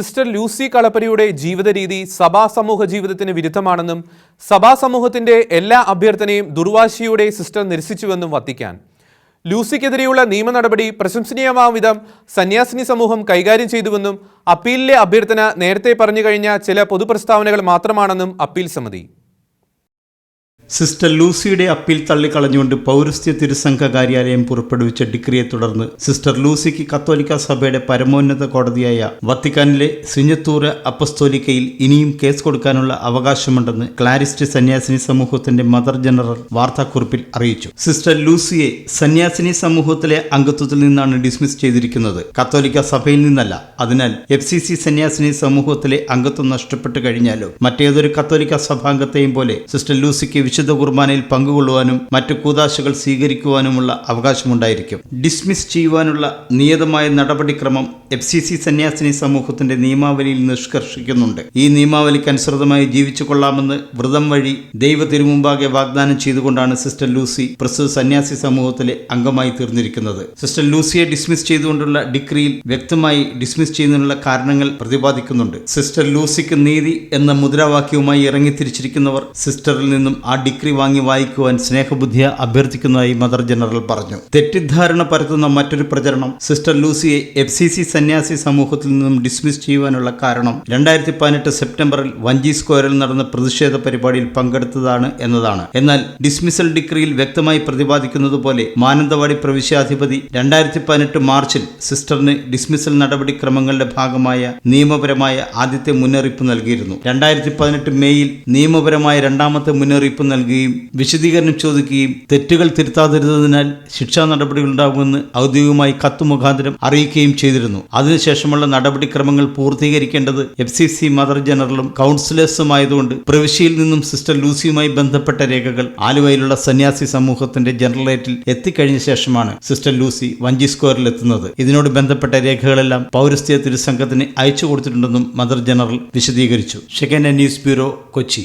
Sister Lucy കളപ്പരിയുടെ ജീവിത രീതി സഭാ സമൂഹ ജീവിതത്തിന് വിരുദ്ധമാണെന്നും സഭാ സമൂഹത്തിന്റെ എല്ലാ അഭ്യർത്ഥനയും ദുർവാശിയുടെ സിസ്റ്റർ നിരസിച്ചുവെന്നും വത്തിക്കാൻ. ലൂസിക്കെതിരെയുള്ള നിയമ നടപടി പ്രശംസനീയമാം വിധം സന്യാസിനി സമൂഹം കൈകാര്യം ചെയ്തുവെന്നും അപ്പീലിലെ അഭ്യർത്ഥന നേരത്തെ പറഞ്ഞു കഴിഞ്ഞ ചില പൊതുപ്രസ്താവനകൾ മാത്രമാണെന്നും അപ്പീൽ സമിതി. സിസ്റ്റർ ലൂസിയുടെ അപ്പീൽ തള്ളിക്കളഞ്ഞുകൊണ്ട് പൗരസ്ത്യ തിരുസംഘ കാര്യാലയം പുറപ്പെടുവിച്ച ഡിഗ്രിയെ തുടർന്ന് സിസ്റ്റർ ലൂസിക്ക് കത്തോലിക്ക സഭയുടെ പരമോന്നത കോടതിയായ വത്തിക്കാനിലെ സിഞ്ഞത്തൂറ് അപ്പസ്തോലിക്കയിൽ ഇനിയും കേസ് കൊടുക്കാനുള്ള അവകാശമുണ്ടെന്ന് ക്ലാരിസ്റ്റ് സന്യാസിനി സമൂഹത്തിന്റെ മദർ ജനറൽ വാർത്താക്കുറിപ്പിൽ അറിയിച്ചു. സിസ്റ്റർ ലൂസിയെ സന്യാസിനി സമൂഹത്തിലെ അംഗത്വത്തിൽ നിന്നാണ് ഡിസ്മിസ് ചെയ്തിരിക്കുന്നത്. കത്തോലിക്ക സഭയിൽ നിന്നല്ല. അതിനാൽ എഫ് സി സി സന്യാസിനി സമൂഹത്തിലെ അംഗത്വം നഷ്ടപ്പെട്ടു കഴിഞ്ഞാലോ? മറ്റേതൊരു കത്തോലിക്ക സഭാംഗത്തെയും പോലെ സിസ്റ്റർ ലൂസിക്ക് വിശുദ്ധ കുർബാനയിൽ പങ്കുകൊള്ളുവാനും മറ്റു കൂതാശകൾ സ്വീകരിക്കുവാനുമുള്ള അവകാശമുണ്ടായിരിക്കും. ഡിസ്മിസ് ചെയ്യുവാനുള്ള നിയതമായ നടപടിക്രമം എഫ് സി സി സന്യാസിനി സമൂഹത്തിന്റെ നിയമാവലിയിൽ നിഷ്കർഷിക്കുന്നുണ്ട്. ഈ നിയമാവലിക്ക് അനുസൃതമായി ജീവിച്ചു കൊള്ളാമെന്ന് വ്രതം വഴി ദൈവ തിരുമുമ്പാകെ വാഗ്ദാനം ചെയ്തുകൊണ്ടാണ് സിസ്റ്റർ ലൂസി പ്രസ്തുത സന്യാസി സമൂഹത്തിലെ അംഗമായി തീർന്നിരിക്കുന്നത്. സിസ്റ്റർ ലൂസിയെ ഡിസ്മിസ് ചെയ്തുകൊണ്ടുള്ള ഡിഗ്രിയിൽ വ്യക്തമായി ഡിസ്മിസ് ചെയ്യുന്നതിനുള്ള കാരണങ്ങൾ പ്രതിപാദിക്കുന്നുണ്ട്. സിസ്റ്റർ ലൂസിക്ക് നീതി എന്ന മുദ്രാവാക്യവുമായി ഇറങ്ങിത്തിരിച്ചിരിക്കുന്നവർ സിസ്റ്ററിൽ നിന്നും ആ ഡിഗ്രി വാങ്ങി വായിക്കുവാൻ സ്നേഹബുദ്ധിയെ അഭ്യർത്ഥിക്കുന്നതായി മദർ ജനറൽ പറഞ്ഞു. തെറ്റിദ്ധാരണ പരത്തുന്ന മറ്റൊരു പ്രചരണം സിസ്റ്റർ ലൂസിയെ എഫ് സി സി സന്യാസി സമൂഹത്തിൽ നിന്നും ഡിസ്മിസ് ചെയ്യുവാനുള്ള കാരണം രണ്ടായിരത്തി പതിനെട്ട് സെപ്റ്റംബറിൽ വഞ്ചി സ്ക്വയറിൽ നടന്ന പ്രതിഷേധ പരിപാടിയിൽ പങ്കെടുത്തതാണ് എന്നതാണ്. എന്നാൽ ഡിസ്മിസൽ ഡിഗ്രിയിൽ വ്യക്തമായി പ്രതിപാദിക്കുന്നത് പോലെ മാനന്തവാടി പ്രവിശ്യാധിപതി രണ്ടായിരത്തി പതിനെട്ട് മാർച്ചിൽ സിസ്റ്ററിന് ഡിസ്മിസൽ നടപടിക്രമങ്ങളുടെ ഭാഗമായ നിയമപരമായ ആദ്യത്തെ മുന്നറിയിപ്പ് നൽകിയിരുന്നു. രണ്ടായിരത്തി പതിനെട്ട് മെയ്യിൽ നിയമപരമായ രണ്ടാമത്തെ മുന്നറിയിപ്പ് നൽകുകയും വിശദീകരണം ചോദിക്കുകയും തെറ്റുകൾ തിരുത്താതിരുന്നതിനാൽ ശിക്ഷാ നടപടികൾ ഉണ്ടാകുമെന്ന് ഔദ്യോഗികമായി കത്ത് മുഖാന്തരം അറിയിക്കുകയും ചെയ്തിരുന്നു. അതിനുശേഷമുള്ള നടപടിക്രമങ്ങൾ പൂർത്തീകരിക്കേണ്ടത് എഫ് സി സി മദർ ജനറലും കൗൺസിലേഴ്സുമായതുകൊണ്ട് പ്രവിശ്യയിൽ നിന്നും സിസ്റ്റർ ലൂസിയുമായി ബന്ധപ്പെട്ട രേഖകൾ ആലുവയിലുള്ള സന്യാസി സമൂഹത്തിന്റെ ജനറലേറ്റിൽ എത്തിക്കഴിഞ്ഞ ശേഷമാണ് സിസ്റ്റർ ലൂസി വഞ്ചി സ്ക്വയറിൽ എത്തുന്നത്. ഇതിനോട് ബന്ധപ്പെട്ട രേഖകളെല്ലാം പൗരസ്ത്യ തിരുസംഘത്തിന് അയച്ചു കൊടുത്തിട്ടുണ്ടെന്നും മദർ ജനറൽ വിശദീകരിച്ചു. Shekinah news bureau Kochi